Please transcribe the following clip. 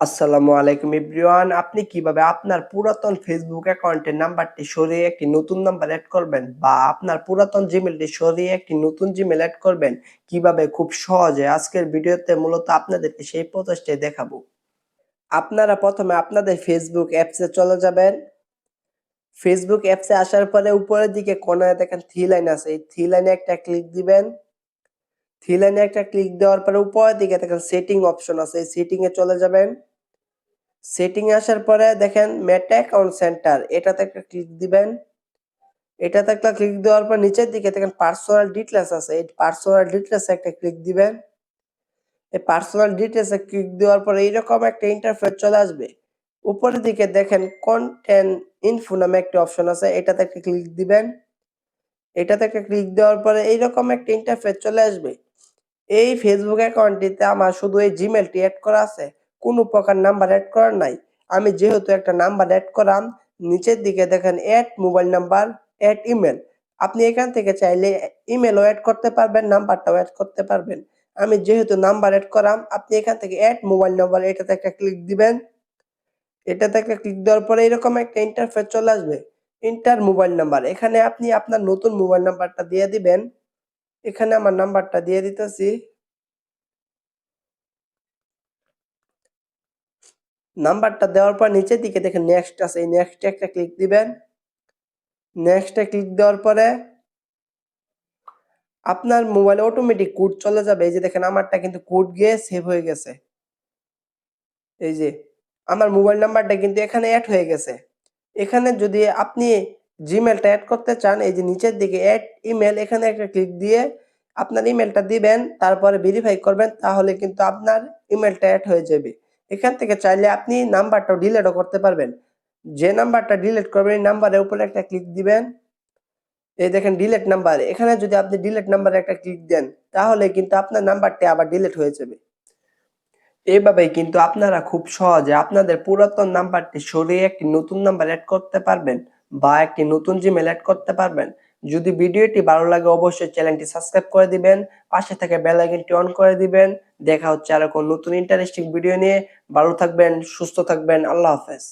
আসসালামু আলাইকুম এভরিওয়ান। আপনি কীভাবে আপনার পুরাতন ফেসবুক অ্যাকাউন্টের নাম্বারটি সরিয়ে একটি নতুন নাম্বার অ্যাড করবেন বা আপনার পুরাতন জিমেলটি সরিয়ে একটি নতুন জিমেল অ্যাড করবেন? কীভাবে? খুব সহজে আজকের ভিডিওতে মূলত আপনাদেরকে সেই প্রচেষ্টাই দেখাবো। আপনারা প্রথমে আপনাদের ফেসবুক অ্যাপসে চলে যাবেন। ফেসবুক অ্যাপসে আসার পরে উপরের দিকে কোনায় দেখেন থ্রি লাইন আছে। এই থ্রি লাইনে একটা ক্লিক দিবেন। থ্রি লাইনে একটা ক্লিক দেওয়ার পরে উপরের দিকে দেখেন সেটিং অপশন আছে, এই সেটিং এ চলে যাবেন। সেটিং এ আসার পরে দেখেন মেটা অ্যাকাউন্ট সেন্টার এটাতে একটা ক্লিক দিবেন। এটাতে একটা ক্লিক দেওয়ার পর নিচের দিকে দেখেন পার্সোনাল ডিটেলস আছে, এই পার্সোনাল ডিটেলস একটা ক্লিক দিবেন। এই পার্সোনাল ডিটেলস ক্লিক দেওয়ার পরে এইরকম একটা ইন্টারফেস চলে আসবে। উপরের দিকে দেখেন কন্টেন্ট ইনফো নামে একটা অপশন আছে, এটাতে একটা ক্লিক দিবেন। এটাতে একটা ক্লিক দেওয়ার পরে এইরকম একটা ইন্টারফেস চলে আসবে। এই ফেসবুক অ্যাকাউন্টটিতে আমার শুধু এই জিমেলটি অ্যাড করা আছে, কোনো প্রকার নাম্বার অ্যাড করা নাই। আমি যেহেতু একটা নাম্বার অ্যাড করাম, নিচের দিকে দেখেন add mobile number add email আপনি এখান থেকে চাইলে ইমেলও অ্যাড করতে পারবেন নাম্বারটাও অ্যাড করতে পারবেন। আমি যেহেতু নাম্বার অ্যাড করাম, আপনি এখান থেকে অ্যাড মোবাইল নাম্বার এটাতে একটা ক্লিক দিবেন। এটাতে একটা ক্লিক দেওয়ার পরে এরকম একটা ইন্টারফেস চলে আসবে। ইন্টার মোবাইল নাম্বার এখানে আপনি আপনার নতুন মোবাইল নাম্বারটা দিয়ে দিবেন। এখানে আমার নাম্বারটা দিয়ে দিতেছি। নাম্বারটা দেওয়ার পর নিচের দিকে দেখেন নেক্সট আছে, এই নেক্সট একটা ক্লিক দিবেন। নেক্সটে ক্লিক দেওয়ার পরে আপনার মোবাইলে অটোমেটিক কোড চলে যাবে। এই যে দেখেন আমারটা কিন্তু কোড গিয়ে সেভ হয়ে গেছে। এই যে, আমার মোবাইল নাম্বারটা কিন্তু এখানে অ্যাড হয়ে গেছে। এখানে যদি আপনি জিমেলটা অ্যাড করতে চান, এই যে নিচের দিকে অ্যাড ইমেল এখানে একটা ক্লিক দিয়ে আপনার ইমেলটা দিবেন, তারপরে ভেরিফাই করবেন, তাহলে কিন্তু আপনার ইমেলটা অ্যাড হয়ে যাবে। এখান থেকে চাইলে আপনি নাম্বারটাও ডিলিটও করতে পারবেন। যে নাম্বারটা ডিলিট করবেন, এই নাম্বারের উপরে একটা ক্লিক দিবেন। এই দেখেন ডিলেট নাম্বার এখানে যদি আপনি ডিলেট নাম্বারে একটা ক্লিক দেন, তাহলে কিন্তু আপনার নাম্বারটি আবার ডিলিট হয়ে যাবে। এইভাবেই কিন্তু আপনারা খুব সহজে আপনাদের পুরাতন নাম্বারটি সরিয়ে একটি নতুন নাম্বার অ্যাড করতে পারবেন। বা একটি নতুন জিম অ্যাড করতে পারবেন। যদি ভিডিওটি ভালো লাগে, অবশ্যই চ্যানেলটি সাবস্ক্রাইব করে দিবেন, পাশে থেকে বেল আইকনটি অন করে দিবেন। দেখা হচ্ছে আর নতুন ইন্টারেস্টিং ভিডিও নিয়ে। ভালো থাকবেন, সুস্থ থাকবেন, আল্লাহ হাফেজ।